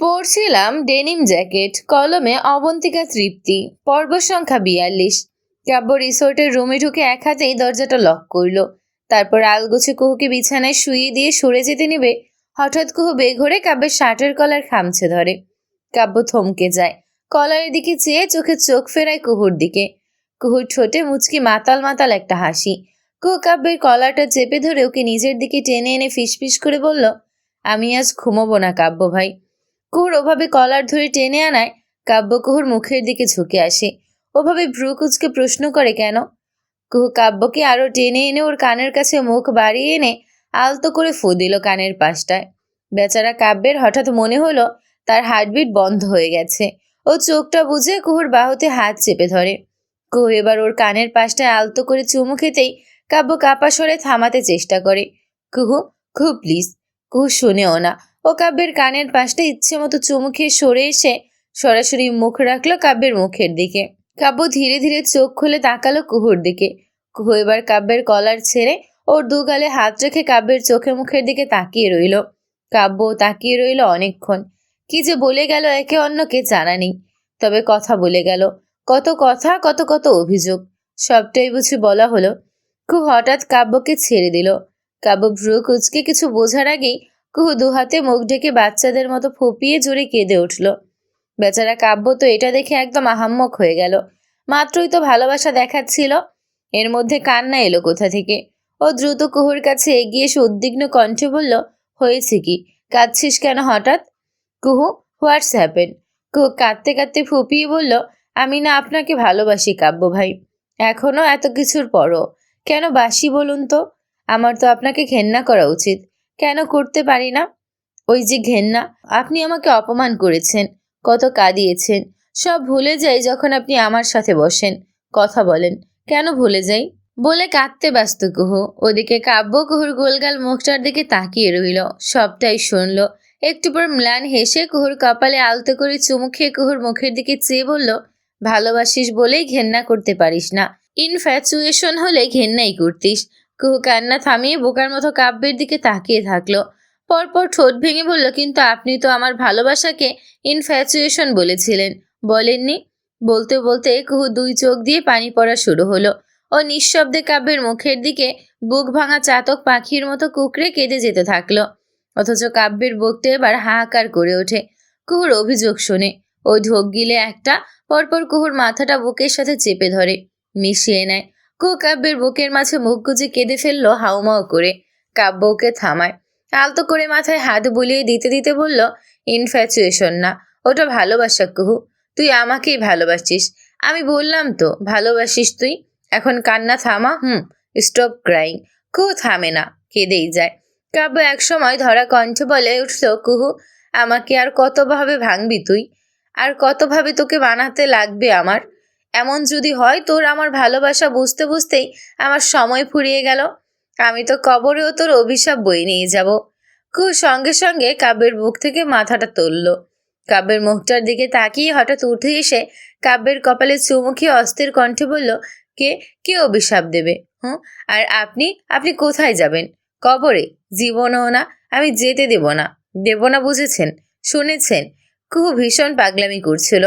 পরছিলাম denim jacket, কলমে অবন্তিকা তৃপ্তি, পর্ব সংখ্যা বিয়াল্লিশ। কাব্য রিসোর্টের রুমে ঢুকে এক হাতেই দরজাটা লক করল। তারপর আলগোছে কুহুকে বিছানায় শুয়ে দিয়ে সরে যেতে নেবে, হঠাৎ কুহু বেঘরে কাব্যের শার্টের কলার খামছে ধরে। কাব্য থমকে যায়, কলারের দিকে চেয়ে চোখে চোখ ফেরায় কুহুর দিকে। কুহুর ঠোঁটে মুচকি মাতাল মাতাল একটা হাসি। কুহু কাব্যের কলারটা চেপে ধরে ওকে নিজের দিকে টেনে এনে ফিসফিস করে বলল, আমি আজ ঘুমোবো না কাব্য ভাই। কুহুর ওভাবে কলার ধরে টেনে আনায় কাব্য কুহুর মুখের দিকে ঝুঁকে আসে। ওভাবে ভ্রু কুচকে প্রশ্ন করে, কেন? কুহু কাব্যকে আরও টেনে এনে ওর কানের কাছে মুখ বাড়িয়ে এনে আলতো করে ফু দিল কানের পাশটায়। বেচারা কাব্যের হঠাৎ মনে হলো তার হার্টবিট বন্ধ হয়ে গেছে। ও চোখটা বুঝে কুহুর বাহুতে হাত চেপে ধরে। কুহু এবার ওর কানের পাশটায় আলতো করে চুমু খেতেই কাব্য কাপা সরে থামাতে চেষ্টা করে। কুহু কুহু প্লিজ কুহু শুনেও না। ও কাব্যের কানের পাশটা ইচ্ছে মতো চুমু খেয়ে সরে এসে সরাসরি মুখ রাখল কাব্যের মুখের দিকে। কাব্য ধীরে ধীরে চোখ খুলে তাকালো কুহুর দিকে। কুহু এবার কাব্যের কলার ছেড়ে ওর দু গালে হাত রেখে কাব্যের চোখে মুখের দিকে তাকিয়ে রইল। কাব্য তাকিয়ে রইল অনেকক্ষণ। কি যে বলে গেল একে অন্যকে জানা নেই। তবে কথা বলে গেল। কত কথা, কত কত অভিযোগ। সবটাই বুঝি বলা হলো। খুব হঠাৎ কাব্যকে ছেড়ে দিল। কাব্য ভ্রু কুচকে কিছু বোঝার আগেই কুহু দুহাতে মুখ ঢেকে বাচ্চাদের মতো ফুপিয়ে জোরে কেঁদে উঠল। বেচারা কাব্য তো এটা দেখে একদম আহাম্মক হয়ে গেল। মাত্রই তো ভালোবাসা দেখাচ্ছিল। এর মধ্যে কান্না এলো কোথা থেকে? ও দ্রুত কুহুর কাছে এগিয়ে এসে উদ্বিগ্ন কণ্ঠে বলল, হয়েছে কি? কাঁদছিস কেন হঠাৎ? কুহু হোয়াটস হ্যাপেন কুহু কাঁদতে কাঁদতে ফুপিয়ে বলল, আমি না আপনাকে ভালোবাসি কাব্য ভাই। এখনও এত কিছুর পরও। কেন বাসি বলুন তো? আমার তো আপনাকে ঘেন্না করা উচিত। কেন করতে পারি না? ওই যে ঘেন্না, আপনি আমাকে অপমান করেছেন, কত কাঁদিয়েছেন। সব ভুলে যাই যখন আপনি আমার সাথে বসেন, কথা বলেন। কেন ভুলে যাই? বলে কাঁদতে ব্যস্ত কুহু, ওদিকে কাব্য কুহুর গোলগাল মুখটার দিকে তাকিয়ে রইল, সবটাই শুনল। একটু পর ম্লান হেসে কুহুর কপালে আলতো করে চুমু খেয়ে কুহুর মুখের দিকে চেয়ে বলল, ভালোবাসিস বলেই ঘেন্না করতে পারিস না। ইনফ্যাচুয়েশন হলে ঘেন্নাই করতিস। কুহু কান্না থামিয়ে বোকার মতো কাব্যের দিকে তাকিয়ে থাকল। পরপর ঠোঁট ভেঙে বলল, কিন্তু আপনি তো আমার ভালোবাসাকে ইনফ্যাচুয়েশন বলেছিলেন। বলেননি? বলতে বলতে কুহু দুই চোখ দিয়ে পানি পড়া শুরু হলো। ও নিঃশব্দে কাব্যের মুখের দিকে বুক ভাঙা চাতক পাখির মতো কুকড়ে কেঁদে যেতে থাকল। অথচ কাব্যের বুকটা এবার হাহাকার করে ওঠে। কুহুর অভিযোগ শুনে ও ঢোক গিলে একটা, পরপর কুহুর মাথাটা বুকের সাথে চেপে ধরে, মিশিয়ে নেয়। কুহু কাব্যের বুকের মাঝে মুখ গুজে কেঁদে ফেলল হাউমাউ করে। কাব্য ওকে থামায়। আলতো করে মাথায় হাত বুলিয়ে দিতে দিতে বলল ইনফ্যাচুয়েশন না, ওটা ভালোবাসা কুহু। তুই আমাকেই ভালোবাসিস। আমি বললাম তো, ভালোবাসিস তুই? এখন কান্না থামা, হুম স্টপ ক্রাইং কুহু থামে না, কেঁদেই যায়। কাব্য একসময় ধরা কণ্ঠ বলে উঠল, কুহু, আমাকে আর কতভাবে ভাঙবি তুই? আর কতভাবে তোকে বানাতে লাগবে আমার? এমন যদি হয় তোর আমার ভালোবাসা বুঝতে বুঝতেই আমার সময় ফুরিয়ে গেল। আমি তো কবরেও তোর অভিশাপ বই নিয়ে যাব। কুহু সঙ্গে সঙ্গে কাব্যের বুক থেকে মাথাটা তুলল। কাব্যের মুখটার দিকে তাকিয়ে হঠাৎ উঠে এসে কাব্যের কপালে চুমুখি অস্থির কণ্ঠে বলল, কে কে অভিশাপ দেবে? হুম আর আপনি আপনি কোথায় যাবেন? কবরে? জীবনও না, আমি যেতে দেব না। দেব না বুঝেছেন? শুনেছেন? কুহু ভীষণ পাগলামি করছিল।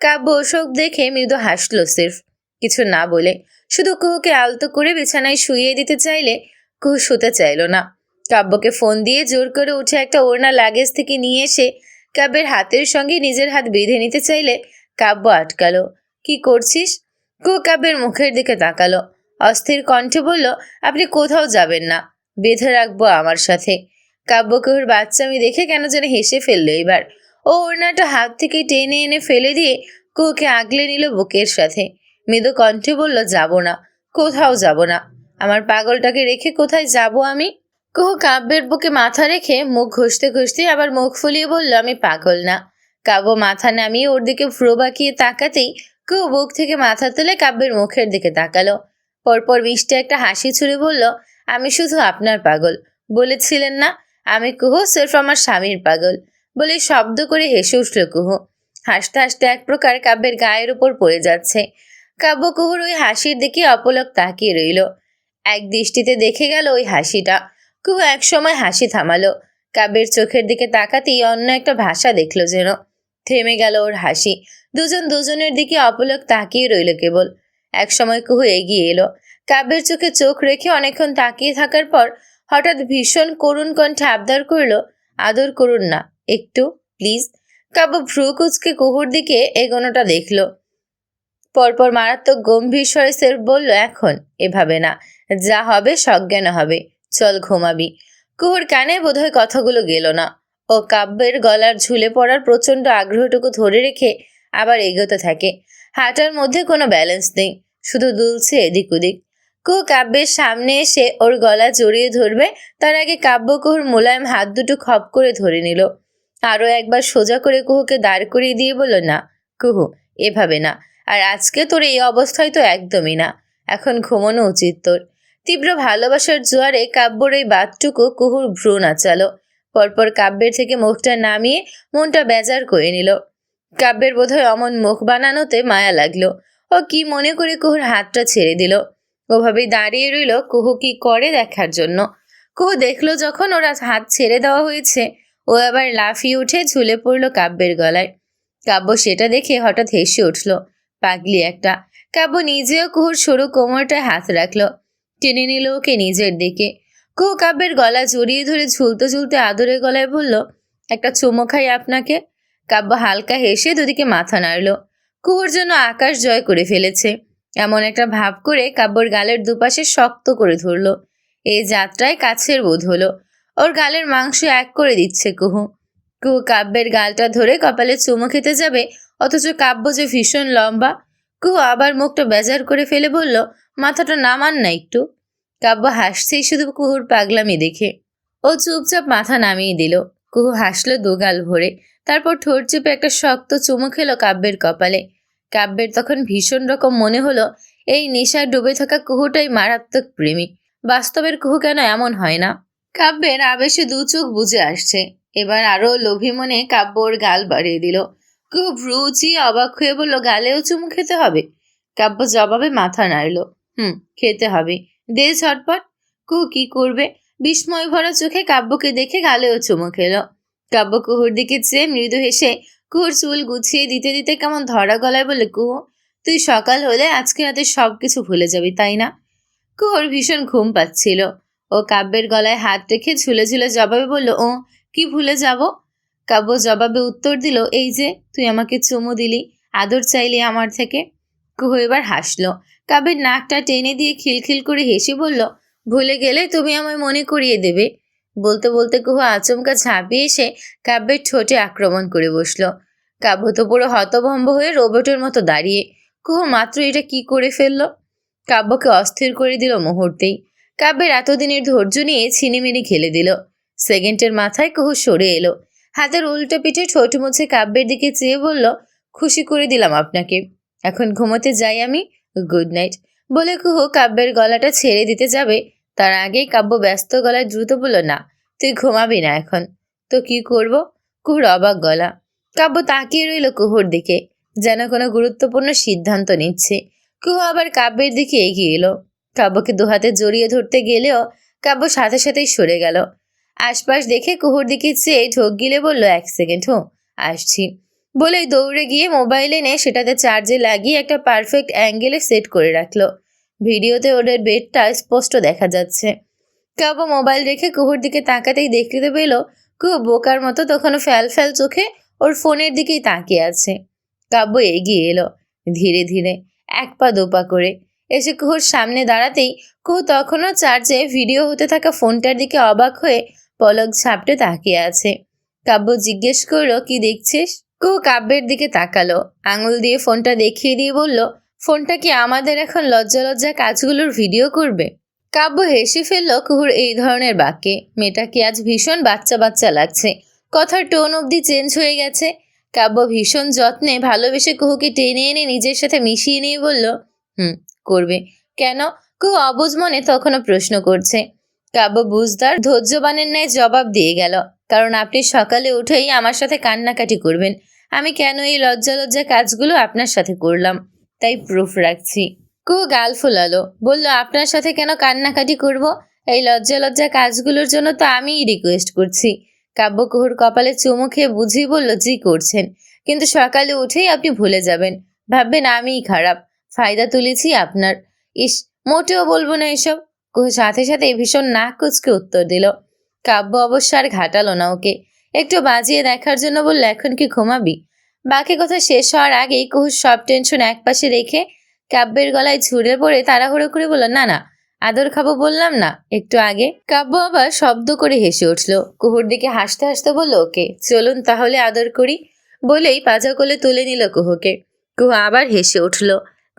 কাব্য ওসব দেখে মৃদু হাসলো সির্ফ। কিছু না বলে শুধু কুহুকে আলতো করে বিছানায় শুইয়ে দিতে চাইলে কুহু শুতে চাইল না। কাব্যকে ফোন দিয়ে জোর করে উঠে একটা ওড়না লাগেজ থেকে নিয়ে এসে কাব্যের হাতের সঙ্গে নিজের হাত বেঁধে নিতে চাইলে কাব্য আটকালো। কি করছিস? কুহু কাব্যের মুখের দিকে তাকালো। অস্থির কণ্ঠে বলল, আপনি কোথাও যাবেন না, বেঁধে রাখব আমার সাথে। কাব্য কুহুর বাচ্চা আমি দেখে কেন যেন হেসে ফেলল এবার ও ওড়নাটা হাত থেকে টেনে এনে ফেলে দিয়ে কুকে আগলে নিল বুকের সাথে। মৃদু কণ্ঠে বলল, যাব না, কোথাও যাব না। আমার পাগলটাকে রেখে কোথায় যাব আমি? কুহু কাব্যের বুকে মাথা রেখে মুখ ঘষতে ঘষতে আবার মুখ ফুলিয়ে বলল, আমি পাগল না। কাব্য মাথা নামিয়ে ওর দিকে ফ্রো বাঁকিয়ে তাকাতেই কুহু বুক থেকে মাথা তুলে কাব্যের মুখের দিকে তাকালো। পরপর মিষ্টি একটা হাসি ছুড়ে বলল, আমি শুধু আপনার পাগল, বলেছিলেন না, আমি কুহু, সির্ফ আমার স্বামীর পাগল। বলে শব্দ করে হেসে উঠল কুহু। হাসতে হাসতে এক প্রকার কাব্যের গায়ের উপর পড়ে যাচ্ছে। কাব্য কুহুর ওই হাসির দিকে অপলক তাকিয়ে রইল। এক দৃষ্টিতে দেখে গেল ওই হাসিটা। কুহু এক সময় হাসি থামালো। কাব্যের চোখের দিকে তাকাতেই অন্য একটা ভাষা দেখল যেন। থেমে গেল ওর হাসি। দুজন দুজনের দিকে অপলক তাকিয়ে রইল কেবল। একসময় কুহু এগিয়ে এলো। কাব্যের চোখে চোখ রেখে অনেকক্ষণ তাকিয়ে থাকার পর হঠাৎ ভীষণ করুণ কণ্ঠে আবদার করল, আদর করুন না। একটু, প্লিজ। কাব্য ভ্রু কুচকে কুহুর দিকে এগোনোটা দেখল। পরপর মারাত্মক গম্ভীর স্বরে সেরফ বলল, এখন, এভাবে না। যা হবে, সজ্ঞান হবে। চল ঘুমাবি। কুহুর কানে বোধহয় কথাগুলো গেল না। ও কাব্যের গলার ঝুলে পড়ার প্রচণ্ড আগ্রহটুকু ধরে রেখে আবার এগোতে থাকে। হাঁটার মধ্যে কোনো ব্যালেন্স নেই, শুধু দুলছে এদিক ওদিক। কুহু কাব্যের সামনে এসে ওর গলা জড়িয়ে ধরবে, তার আগে কাব্য কুহুর মোলায়েম হাত দুটো খপ করে ধরে নিল। আরও একবার সোজা করে কুহুকে দাঁড় করিয়ে দিয়ে বলল, না, কুহু, এভাবে না। আর আজকে তোর এই অবস্থায় তো একদমই না। এখন ঘুমানো উচিত তোর। তীব্র ভালোবাসার জোয়ারে কাব্যর এই বাতটুকু কুহুর ভ্রু নাচালো। পরপর কাব্যের থেকে মুখটা নামিয়ে মনটা বেজার করে নিল। কাব্যের বোধহয় অমন মুখ বানানোতে মায়া লাগল। ও কি মনে করে কুহুর হাতটা ছেড়ে দিল? ওভাবেই দাঁড়িয়ে রইল কুহু কি করে দেখার জন্য। কুহু দেখল যখন ওরা হাত ছেড়ে দেওয়া হয়েছে। ও আবার লাফিয়ে উঠে ঝুলে পড়ল কাব্যের গলায়। কাব্য সেটা দেখে হঠাৎ হেসে উঠল, পাগলি একটা। কাব্য নিজেও কুহুর সরু কোমরটায় হাত রাখল, টেনে নিল ওকে নিজের দিকে। কুহু কাব্যের গলা জড়িয়ে ধরে ঝুলতে ঝুলতে আদরে গলায় বলল, একটা চুমো খাই আপনাকে? কাব্য হালকা হেসে দুদিকে মাথা নাড়ল। কুহুর জন্য আকাশ জয় করে ফেলেছে। এমন একটা ভাব করে কাব্যর গালের দুপাশে শক্ত করে ধরল। এই যাত্রায় কাছের বোধ হলো। ওর গালের মাংস এক করে দিচ্ছে কুহু। কুহু কাব্যের গালটা ধরে কপালে চুমো খেতে যাবে, অথচ কাব্য যে ভীষণ লম্বা। কুহু আবার মুখটা বেজার করে ফেলে বলল, মাথাটা নামান না একটু। কাব্য হাসছেই শুধু কুহুর পাগলামি দেখে। ও চুপচাপ মাথা নামিয়ে দিল। কুহু হাসলো দুগাল ভরে। তারপর ঠোঁট চেপে একটা শক্ত চুমু খেলো কাব্যের কপালে। কাব্যের তখন ভীষণ রকম মনে হলো, এই নেশায় ডুবে থাকা কুহুটাই মারাত্মক প্রেমী। বাস্তবের কুহু কেন এমন হয় না? কাব্যের আবেশে দু চোখ বুঝে আসছে। এবার আরও লোভী মনে কাব্য ওর গাল বাড়িয়ে দিল। খুব রুচি অবাক হয়ে বলল, গালেও চুমু খেতে হবে? কাব্য জবাবে মাথা নাড়ল, হুম, খেতে হবে। দে ঝটপট। কু, কি করবে? বিস্ময় ভরা চোখে কাব্যকে দেখে গালেও চুমু খেলো। কাব্য কুহুর দিকে চেয়ে মৃদু হেসে, কুহুর চুল গুছিয়ে দিতে দিতে কেমন ধরা গলায় বলে কুহু তুই সকাল হলে আজকে রাতে সব কিছু ভুলে যাবি, তাই না? কুহুর ভীষণ ঘুম পাচ্ছিল। ও কাব্যের গলায় হাত রেখে ঝুলে ঝুলে জবাবে বলল, ও, কি ভুলে যাব? কাব্য জবাবে উত্তর দিল, এই যে, তুই আমাকে চুমু দিলি, আদর চাইলি আমার থেকে। কুহু এবার হাসলো। কাব্যের নাকটা টেনে দিয়ে খিলখিল করে হেসে বলল, ভুলে গেলে তুমি আমায় মনে করিয়ে দেবে। বলতে বলতে কুহু আচমকা ঝাঁপিয়ে এসে কাব্যের ঠোঁটে আক্রমণ করে বসল। কাব্য তো পুরো হতভম্ব হয়ে রোবটের মতো দাঁড়িয়ে, কুহু মাত্র এটা কি করে ফেলল? কাব্যকে অস্থির করে দিল মুহূর্তেই। কাব্যের এতদিনের ধৈর্য নিয়ে ছিনিমিনি খেলে দিল। সেকেন্ডের মাথায় কুহু সরে এলো। হাতের উল্টো পিঠে ঠোঁট মুছে কাব্যের দিকে চেয়ে বলল, খুশি করে দিলাম আপনাকে। এখন ঘুমোতে যাই আমি। Good night. বলে কুহু কাব্যের গলাটা ছেড়ে দিতে যাবে। তার আগেই কাব্য ব্যস্ত গলায় দ্রুত বলল, না, তুই ঘুমাবি না এখন। তো কি করব? কুহুর অবাক গলা। কাব্য তাকিয়ে রইল কুহুর দিকে, যেন কোনো গুরুত্বপূর্ণ সিদ্ধান্ত নিচ্ছে। কুহু আবার কাব্যের দিকে এগিয়ে এলো। কাব্যকে দুহাতে জড়িয়ে ধরতে গেলেও কাব্য সাথে সাথেই সরে গেল। আশপাশ দেখে কুহুর দিকে চেয়ে ঢোক গিলে বলল, এক সেকেন্ড, হো, আসছি। বলেই দৌড়ে গিয়ে মোবাইল এনে সেটাতে চার্জে লাগিয়ে একটা পারফেক্ট অ্যাঙ্গেলে সেট করে রাখল। ভিডিওতে ওদের বেডটা স্পষ্ট দেখা যাচ্ছে। কাব্য মোবাইল রেখে কুহুর দিকে তাকাতেই দেখতে পেল কুহু বোকার মতো তখনও ফ্যাল ফ্যাল চোখে ওর ফোনের দিকেই তাকিয়ে আছে। কাব্য এগিয়ে এলো, ধীরে ধীরে, এক পা দোপা করে। এসে কুহুর সামনে দাঁড়াতেই কুহু তখনও চার্জে ভিডিও হতে থাকা ফোনটার দিকে অবাক হয়ে পলক ঝাপটে তাকিয়ে আছে। কাব্য জিজ্ঞেস করল, কি দেখছিস? কুহু কাব্যের দিকে তাকালো, আঙুল দিয়ে ফোনটা দেখিয়ে দিয়ে বলল, ফোনটা কি আমাদের এখন লজ্জা লজ্জা কাজগুলোর ভিডিও করবে? কাব্য হেসে ফেলল কুহুর এই ধরনের বাক্যে, মেয়েটা কি আজ ভীষণ বাচ্চা বাচ্চা লাগছে? কথার টোন অবধি চেঞ্জ হয়ে গেছে? কাব্য ভীষণ যত্নে ভালোবেসে কুহুকে টেনে এনে নিজের সাথে মিশিয়ে নিয়ে বলল, হুম করবে। কেন? কুহু অবুজ মনে তখনও প্রশ্ন করছে। কাব্য বুঝদার ধৈর্যবানের ন্যায় জবাব দিয়ে গেল, কারণ আপনি সকালে উঠেই আমার সাথে কান্নাকাটি করবেন। আমি কেন এই লজ্জা লজ্জা কাজগুলো আপনার সাথে করলাম? তাই প্রুফ রাখছি। কুহু গাল ফোলালো, বলল, আপনার সাথে কেন কান্নাকাটি করব? এই লজ্জা লজ্জা কাজগুলোর জন্য তো আমিই রিকোয়েস্ট করছি। কাব্য কুহুর কপালে চুমু খেয়ে বুঝিয়ে বলল, জি, করছেন। কিন্তু সকালে উঠেই আপনি ভুলে যাবেন। ভাববেন আমিই খারাপ। ফায়দা তুলেছি আপনার। ইস, মোটেও বলব না এসব। কুহু সাথে সাথে ভীষণ নাক কুচকে উত্তর দিল। কাব্য অবশ্য আর ঘাটালো না ওকে। একটু বাজিয়ে দেখার জন্য বলল, এখন কি ঘুমাবি? বাকি কথা শেষ হওয়ার আগেই কুহুর সব টেনশন এক পাশে রেখে কাব্যের গলায় ঝুড়ে পড়ে তাড়াহুড়ো করে বলল, না না, আদর খাব বললাম না, একটু আগে। কাব্য আবার শব্দ করে হেসে উঠল। কুহুর দিকে হাসতে হাসতে বলল, ওকে, চলুন তাহলে আদর করি। বলেই পাজা কোলে তুলে নিল কুহুকে। কুহু আবার হেসে উঠল।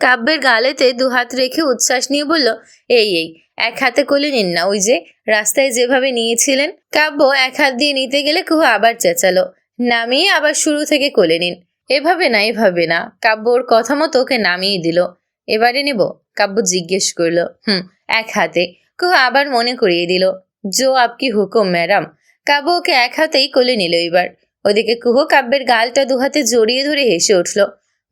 কাব্যের গালেতে দু হাত রেখে উচ্ছ্বাস নিয়ে বলল, এই এই, এক হাতে কোলে নিন না, ওই যে, রাস্তায় যেভাবে নিয়েছিলেন, কাব্য এক হাত দিয়ে নিতে গেলে কুহু আবার চেঁচালো, নামিয়ে আবার শুরু থেকে কোলে নিন। এভাবে না এভাবে না, কাব্য ওর কথা মতো ওকে নামিয়ে দিল। এবারে নেব, কাব্য জিজ্ঞেস করল। হুম, এক হাতে, কুহু আবার মনে করিয়ে দিল। জো আপকি হুকুম, ম্যাডাম, কাব্য ওকে এক হাতেই কোলে নিল এবার। ওদিকে কুহু কাব্যের গালটা দু হাতে জড়িয়ে ধরে হেসে উঠল।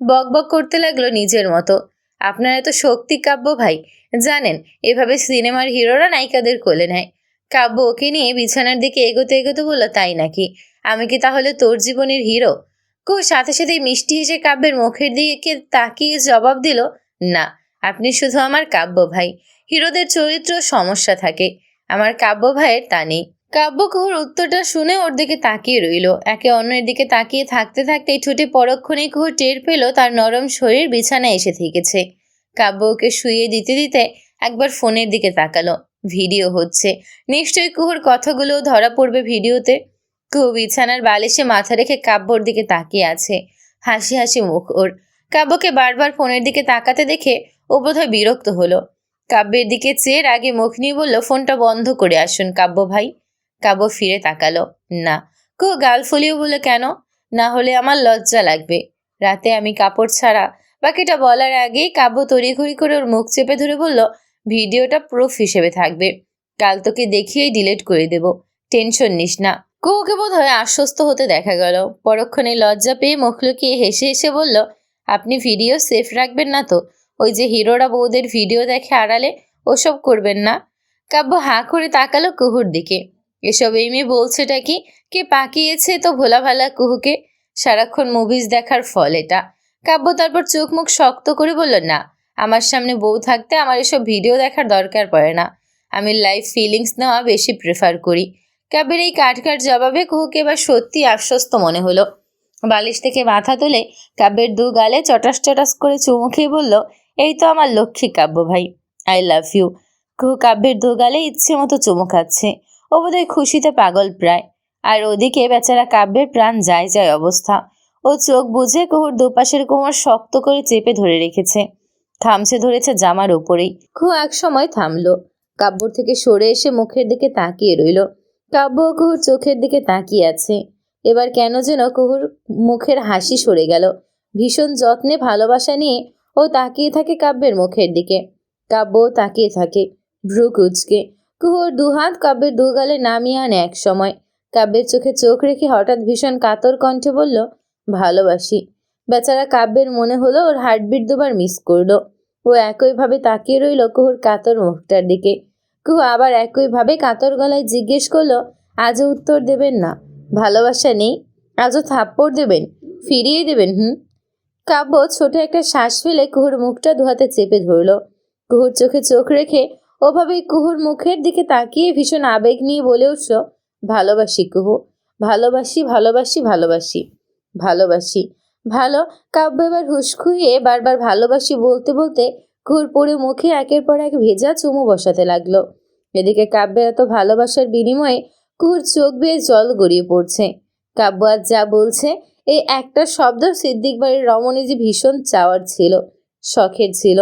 বক বক করতে লাগল নিজের মতো। আপনার এত শক্তি কাব্য ভাই। জানেন, এভাবে সিনেমার হিরোরা নায়িকাদের কোলে নেয়। কাব্য ওকে নিয়ে বিছানার দিকে এগোতে এগোতে বলল, তাই নাকি? আমি কি তাহলে তোর জীবনের হিরো? কো সাথে সাথে মিষ্টি হেসে কাব্যের মুখের দিকে তাকিয়ে জবাব দিল, না, আপনি শুধু আমার কাব্য ভাই। হিরোদের চরিত্র সমস্যা থাকে। আমার কাব্য ভাইয়ের তা নেই। কাব্য কুহুর উত্তরটা শুনে ওর দিকে তাকিয়ে রইল। একে অন্যের দিকে তাকিয়ে থাকতে থাকতেই ঠোঁটে পরক্ষণে কুহুর টের পেল তার নরম শরীর বিছানায় এসে থেকেছে। কাব্য ওকে শুয়ে দিতে দিতে একবার ফোনের দিকে তাকালো। ভিডিও হচ্ছে। নিশ্চয়ই কুহুর কথাগুলো ধরা পড়বে ভিডিওতে। কুহু বিছানার বালিশে মাথা রেখে কাব্যর দিকে তাকিয়ে আছে। হাসি হাসি মুখ ওর। কাব্যকে বারবার ফোনের দিকে তাকাতে দেখে ও বোধহয় বিরক্ত হলো। কাব্যের দিকে চেয়ে আগে মুখ নিয়ে বলল, ফোনটা বন্ধ করে আসুন কাব্য ভাই। কাব্য ফিরে তাকালো। না। কো, গাল ফুলিও বলে কেন? না হলে আমার লজ্জা লাগবে। রাতে আমি কাপড় ছাড়া বাকিটা বলার আগেই কাব্য তড়িঘড়ি করে ওর মুখ চেপে ধরে বলল, ভিডিওটা প্রুফ হিসেবে থাকবে। কাল তোকে দেখিয়েই ডিলিট করে দেব। টেনশন নিস না। কুহুকে বোধ হয় আশ্বস্ত হতে দেখা গেল। পরক্ষণে লজ্জা পেয়ে মুখ লুকিয়ে হেসে হেসে বলল, আপনি ভিডিও সেফ রাখবেন না তো? ওই যে হিরোরা বউদের ভিডিও দেখে আড়ালে ওসব করবেন না? কাব্য হাঁ করে তাকালো কুহুর দিকে। এসব এই মেয়ে বলছেটা কি? কে পাকিয়েছে তো ভোলা ভালা কুহুকে? সারাক্ষণ মুভিজ দেখার ফল এটা। কাব্য তারপর চোখ মুখ শক্ত করে বলল, না, আমার সামনে বউ থাকতে আমার এসব ভিডিও দেখার দরকার পড়ে না। আমি লাইভ ফিলিংস নেওয়া বেশি প্রেফার করি। কাব্যের এই কাটকাট জবাবে কুহুকে এবার সত্যি আশ্বস্ত মনে হলো। বালিশ থেকে মাথা তুলে কাব্যের দু গালে চটাস চটাস করে চুমু খেয়ে বলল, এই তো আমার লক্ষ্মী কাব্য ভাই আই লাভ ইউ কুহু কাব্যের দু গালে ইচ্ছে মতো চুমু খাচ্ছে। ও বোধহয় খুশিতে পাগল প্রায়। আর ওদিকে বেচারা কাব্যের প্রাণ যায় যায় অবস্থা। ও চোখ বুঝে কুহুর দুপাশের কোমর শক্ত করে চেপে ধরে রেখেছে। থামছে ধরেছে জামার ওপরেই কুহু এক সময় থামলো। কাব্যর থেকে সরে এসে মুখের দিকে তাকিয়ে রইল। কাব্য কুহুর চোখের দিকে তাকিয়ে আছে। এবার কেন যেন কুহুর মুখের হাসি সরে গেল। ভীষণ যত্নে ভালোবাসা নিয়ে ও তাকিয়ে থাকে কাব্যের মুখের দিকে। কাব্য তাকিয়ে থাকে ভ্রু কুচকে। কুহুর দুহাত কাব্যের দু গালে নামিয়ে আনে এক সময়। কাব্যের চোখে চোখ রেখে হঠাৎ ভীষণ কাতর কণ্ঠে বলল, ভালোবাসি। বেচারা কাব্যের মনে হলো ওর হার্টবিট দুবার মিস করল। ও একইভাবে তাকিয়ে রইল কুহুর কাতর মুখটার দিকে। কুহু আবার একইভাবে কাতর গলায় জিজ্ঞেস করল, আজও উত্তর দেবেন না? ভালোবাসা নেই? আজও থাপ্পড় দেবেন? ফিরিয়ে দেবেন, হুম? কাব্য ছোট একটা শ্বাস ফেলে কুহুর মুখটা দুহাতে চেপে ধরল। কুহুর চোখে চোখ রেখে ওভাবেই কুহুর মুখের দিকে তাকিয়ে ভীষণ আবেগ নিয়ে বলে উঠল, ভালোবাসি কুহু, ভালোবাসি ভালোবাসি ভালোবাসি ভালোবাসি। ভালো কাব্য এবার হুশ খুইয়ে বারবার ভালোবাসি বলতে বলতে কুহুর পরে মুখে একের পর এক ভেজা চুমু বসাতে লাগল। এদিকে কাব্যের এত ভালোবাসার বিনিময়ে কুহুর চোখ বেয়ে জল গড়িয়ে পড়ছে। কাব্য আজ যা বলছে, এই একটা শব্দ সিদ্দিক বাড়ির রমণী যে ভীষণ চাওয়ার ছিল, শখের ছিল।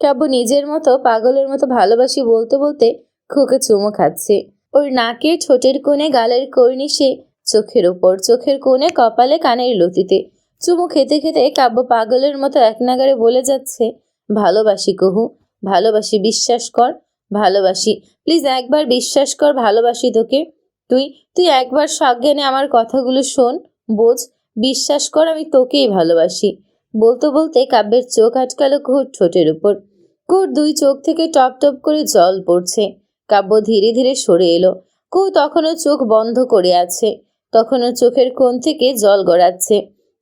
কাব্য নিজের মতো পাগলের মতো ভালোবাসি বলতে বলতে খুকে চুমো খাচ্ছে। ওর নাকে ঠোঁটের কোণে গালের কর্নিশে চোখের ওপর, চোখের কোণে কপালে কানের লতিতে। চুমু খেতে খেতে কাব্য পাগলের মতো এক নাগারে বলে যাচ্ছে, ভালোবাসি কহু, ভালোবাসি বিশ্বাস কর, ভালোবাসি। প্লিজ একবার বিশ্বাস কর ভালোবাসি তোকে। তুই তুই একবার সজ্ঞানে আমার কথাগুলো শোন, বোঝ। বিশ্বাস কর আমি তোকেই ভালোবাসি। বলতে বলতে কাব্যের চোখ আটকালো কুহুর ঠোঁটের উপর। কুহুর দুই চোখ থেকে টপ টপ করে জল পড়ছে। কাব্য ধীরে ধীরে সরে এলো। কুহু তখনও চোখ বন্ধ করে আছে। তখনও চোখের কোণ থেকে জল গড়াচ্ছে।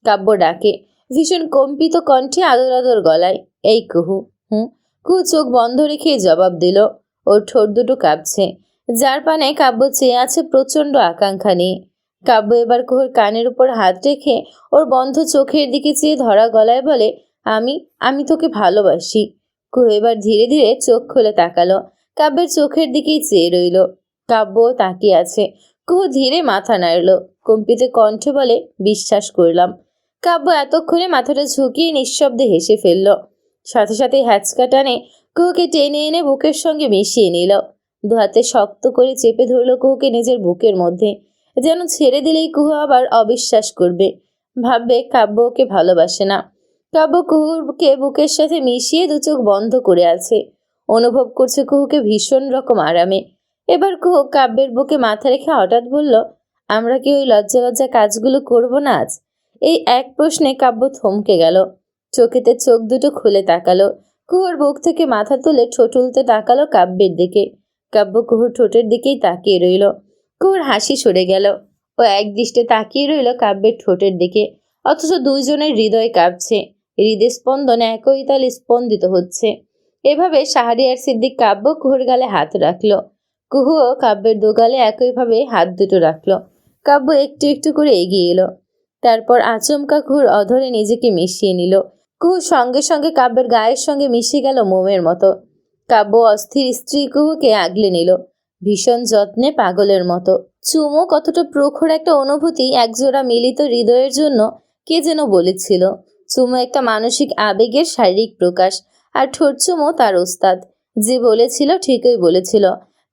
কাব্য ডাকে, ভীষণ কম্পিত কণ্ঠে আদর আদর গলায়, এই কুহু, হুঁ? কু চোখ বন্ধ রেখে জবাব দিল, ওর ঠোঁট দুটো কাঁপছে। যার পানে কাব্য চেয়ে আছে প্রচণ্ড আকাঙ্ক্ষা নিয়ে। কাব্য এবার কুহুর কানের উপর হাত রেখে ওর বন্ধ চোখের দিকে চেয়ে ধরা গলায় বলে, আমি আমি তোকে ভালোবাসি। কুহু এবার ধীরে ধীরে চোখ খুলে তাকালো। কাব্যের চোখের দিকেই চেয়ে রইল। কাব্য তাকিয়ে আছে। কুহু ধীরে মাথা নাড়ল। কম্পিত কণ্ঠে বলে, বিশ্বাস করলাম। কাব্য এতক্ষণে মাথাটা ঝুঁকিয়ে নিঃশব্দে হেসে ফেলল। সাথে সাথে হ্যাচকা টানে কুহুকে টেনে এনে বুকের সঙ্গে মিশিয়ে নিল। দু হাতে শক্ত করে চেপে ধরল কুহুকে নিজের বুকের মধ্যে। যেন ছেড়ে দিলেই কুহু আবার অবিশ্বাস করবে। ভাববে কাব্য ওকে ভালোবাসে না। কাব্য কুহুকে বুকের সাথে মিশিয়ে দু চোখ বন্ধ করে আছে। অনুভব করছে কুহুকে ভীষণ রকম আরামে। এবার কুহু কাব্যের বুকে মাথা রেখে হঠাৎ বলল, আমরা কি ওই লজ্জা লজ্জা কাজগুলো করব না আজ? এই এক প্রশ্নে কাব্য থমকে গেল। চোখেতে চোখ দুটো খুলে তাকালো। কুহুর বুক থেকে মাথা তুলে ঠোঁট উলতে তাকালো কাব্যের দিকে। কাব্য কুহুর ঠোঁটের দিকেই তাকিয়ে রইল। কুহুর হাসি সরে গেল। ও এক দৃষ্টে তাকিয়ে রইল কাব্যের ঠোঁটের দিকে। অথচ দুইজনের হৃদয় কাঁপছে। হৃদয় স্পন্দন একই তালে স্পন্দিত হচ্ছে। এভাবে শাহরিয়ার সিদ্দিক কাব্য কুহুর গালে হাত রাখল। কুহুও কাব্যের দোগালে একইভাবে হাত দুটো রাখল। কাব্য একটু একটু করে এগিয়ে এলো। তারপর আচমকা কুহুর অধরে নিজেকে মিশিয়ে নিল। কুহু সঙ্গে সঙ্গে কাব্যের গায়ের সঙ্গে মিশে গেল মোমের মতো। কাব্য অস্থির স্ত্রী কুহুকে আগলে নিল। ভীষণ যত্নে পাগলের মতো। চুমো কতটা প্রখর একটা অনুভূতি একজোড়া মিলিত হৃদয়ের জন্য কে যেন বলেছিল। চুমো একটা মানসিক আবেগের শারীরিক প্রকাশ, আর ঠোঁট চুমো তার ওস্তাদ। যে বলেছিল ঠিকই বলেছিল।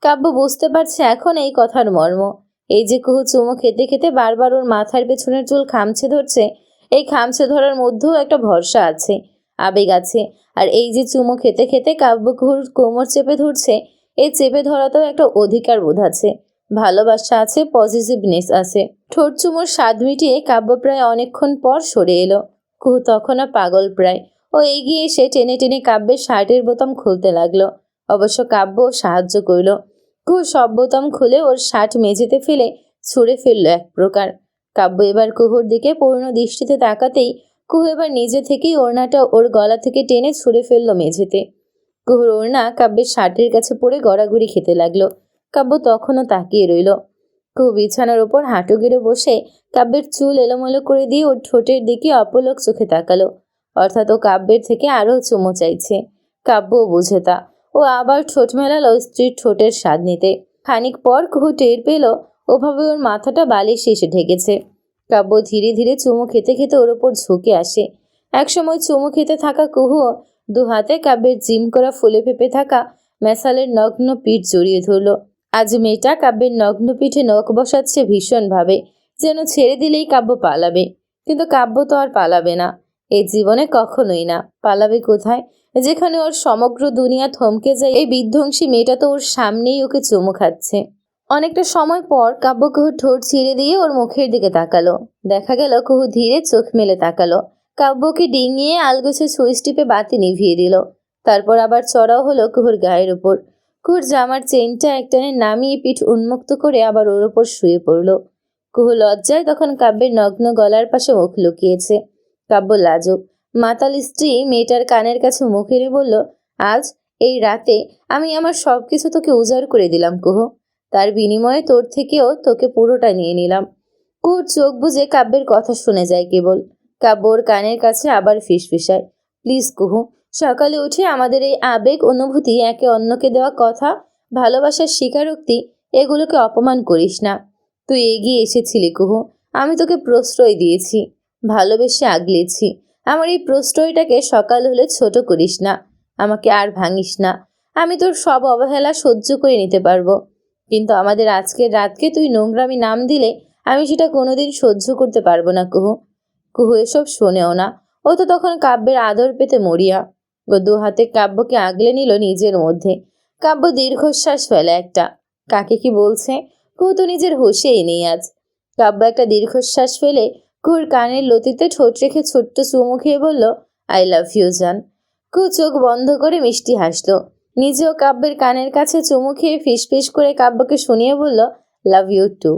কাব্য বুঝতে পারছে এখন এই কথার মর্ম। এই যে কুহু চুমো খেতে খেতে বারবার ওর মাথার পেছনের চুল খামছে ধরছে, এই খামছে ধরার মধ্যেও একটা ভরসা আছে, আবেগ আছে। আর এই যে চুমো খেতে খেতে কাব্য কুহুর কোমর চেপে ধরছে এই চেপে ধরাতেও একটা অধিকার বোধ আছে ভালোবাসা আছে পজিটিভনেস আছে। ঠোঁট চুমোর স্বাদ মিটিয়ে কাব্য প্রায় অনেকক্ষণ পর সরে এলো। কুহু তখনও পাগল প্রায়। ও এগিয়ে এসে টেনে টেনে কাব্যের শার্টের বোতাম খুলতে লাগল। অবশ্য কাব্য সাহায্য করল। কুহু সব বোতাম খুলে ওর শার্ট মেঝেতে ফেলে ছুঁড়ে ফেলল এক প্রকার। কাব্য এবার কুহুর দিকে পূর্ণ দৃষ্টিতে তাকাতেই কুহু এবার নিজে থেকেই ওড়নাটা ওর গলা থেকে টেনে ছুঁড়ে ফেলল মেঝেতে। ওড়না কাব্যের শার্টের কাছে পড়ে গড়াগড়ি খেতে লাগল। কাব্য তখনও তাকিয়ে রইল। কুহু বিছানার ওপর হাঁটু গেড়ে বসে কাব্যের চুল এলোমেলো করে দিয়ে ওর ঠোঁটের দিকে অপলক চোখে তাকালো। অর্থাৎ ও কাব্যের থেকে আরও চুমো চাইছে। কাব্যও বুঝে তা। ও আবার ঠোঁট মেলালো স্ত্রীর ঠোঁটের স্বাদ নিতে। খানিক পর কুহু টের পেল, ওভাবে ওর মাথাটা বালিশ এসে ঢেকেছে। কাব্য ধীরে ধীরে চুমো খেতে খেতে ওর ওপর ঝুঁকে আসে। একসময় চুমো খেতে থাকা কুহুও দু হাতে কাব্যের জিম করা ফুলে ফেপে থাকা মেসালের নগ্ন পিঠ জড়িয়ে ধরল। আজ মেয়েটা কাব্যের নগ্ন পিঠে নখ বসাচ্ছে ভীষণভাবে, যেন ছেড়ে দিলেই কাব্য পালাবে। কিন্তু কাব্য তো আর পালাবে না এই জীবনে কখনোই না। পালাবে কোথায়? যেখানে ওর সমগ্র দুনিয়া থমকে যায়, এই বিধ্বংসী মেয়েটা তো ওর সামনেই ওকে চুমু খাচ্ছে। অনেকটা সময় পর কাব্য কুহু ঠোঁট ছিঁড়ে দিয়ে ওর মুখের দিকে তাকালো। দেখা গেল কুহু ধীরে চোখ মেলে তাকালো। কাব্যকে ডিঙিয়ে আলগোছে সুইচ টিপে বাতি নিভিয়ে দিল। তারপর আবার চড়াও হলো কুহুর গায়ের ওপর কুহুর জামার চেনটা একটানে নামিয়ে পিঠ উন্মুক্ত করে আবার ওর ওপর শুয়ে পড়ল। কুহু লজ্জায় তখন কাব্যের নগ্ন গলার পাশে মুখ লুকিয়েছে। কাব্য লাজুক। মাতাল স্ত্রী মেয়েটার কানের কাছে মুখ এনে বলল, আজ, এই রাতে আমি আমার সব কিছু তোকে উজাড় করে দিলাম কুহু। তার বিনিময়ে তোর থেকেও তোকে পুরোটা নিয়ে নিলাম। কুহুর চোখ বুঝে কাব্যের কথা শুনে যায় কেবল। কাব্য ওর কানের কাছে আবার ফিসফিসায়। প্লিজ কুহু, সকালে উঠে আমাদের এই আবেগ অনুভূতি একে অন্যকে দেওয়া কথা, ভালোবাসার স্বীকারোক্তি, এগুলোকে অপমান করিস না। তুই এগিয়ে এসেছিলি কুহু, আমি তোকে প্রশ্রয় দিয়েছি, ভালোবেসে আগলেছি। আমার এই প্রশ্রয়টাকে সকাল হলে ছোট করিস না, আমাকে আর ভাঙিস না। আমি তোর সব অবহেলা সহ্য করে নিতে পারব। কিন্তু আমাদের আজকের রাতকে তুই নোংরামি নাম দিলে আমি সেটা কোনোদিন সহ্য করতে পারব না কুহু। কুহু এসব শোনেও না। ও তো তখন কাব্যের আদর পেতে মরিয়া। ও দু হাতে কাব্যকে আগলে নিল নিজের মধ্যে। কাব্য দীর্ঘশ্বাস ফেলে একটা। কাকে কি বলছে? কুহু তো নিজের হুঁশেই নেই আজ। কাব্য একটা দীর্ঘশ্বাস ফেলে কুহুর কানের লতিতে ঠোঁট রেখে ছোট্ট চুমু খেয়ে বলল আই লাভ ইউ জান। কুহু চোখ বন্ধ করে মিষ্টি হাসলো। নিজেও কাব্যের কানের কাছে চুমু খেয়ে ফিস করে কাব্যকে শুনিয়ে বলল লাভ ইউ টু